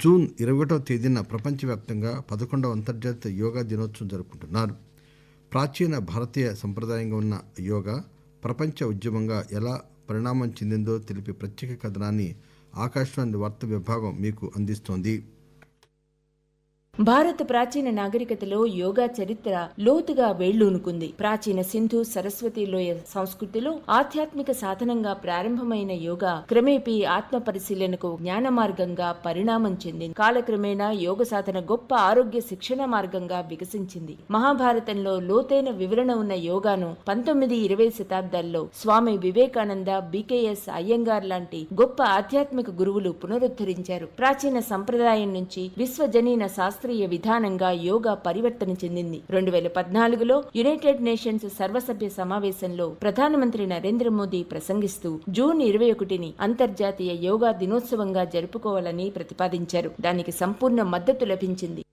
June ఇరవై ఒకటవ తేదీన ప్రపంచవ్యాప్తంగా పదకొండవ అంతర్జాతీయ యోగా దినోత్సవం జరుపుకుంటున్నారు. ప్రాచీన భారతీయ సంప్రదాయంగా ఉన్న యోగా ప్రపంచ ఉద్యమంగా ఎలా పరిణామం చెందిందో తెలిపే ప్రత్యేక కథనాన్ని ఆకాశవాణి వార్తా విభాగం మీకు అందిస్తోంది. భారత ప్రాచీన నాగరికతలో యోగా చరిత్ర లోతుగా వేళ్ళూనుకుంది ప్రాచీన సింధు సరస్వతి లోయ సంస్కృతిలో ఆధ్యాత్మిక సాధనంగా ప్రారంభమైన యోగా క్రమేపీ ఆత్మ పరిశీలనకు జ్ఞాన మార్గంగా పరిణామం చెందింది. కాలక్రమేణా యోగ సాధన గొప్ప ఆరోగ్య శిక్షణ మార్గంగా వికసించింది. మహాభారతంలో లోతైన వివరణ ఉన్న యోగాను పంతొమ్మిది ఇరవై శతాబ్దాల్లో స్వామి వివేకానంద బీకేఎస్ అయ్యంగార్ లాంటి గొప్ప ఆధ్యాత్మిక గురువులు పునరుద్ధరించారు. ప్రాచీన సంప్రదాయం నుంచి విశ్వజనీన శాస్త్ర శాస్త్రీయ విధానంగా యోగా పరివర్తన చెందింది. రెండు వేల పద్నాలుగులో యునైటెడ్ నేషన్స్ సర్వసభ్య సమావేశంలో ప్రధానమంత్రి నరేంద్ర మోదీ ప్రసంగిస్తూ జూన్ ఇరవై ఒకటిని అంతర్జాతీయ యోగా దినోత్సవంగా జరుపుకోవాలని ప్రతిపాదించారు. దానికి సంపూర్ణ మద్దతు లభించింది.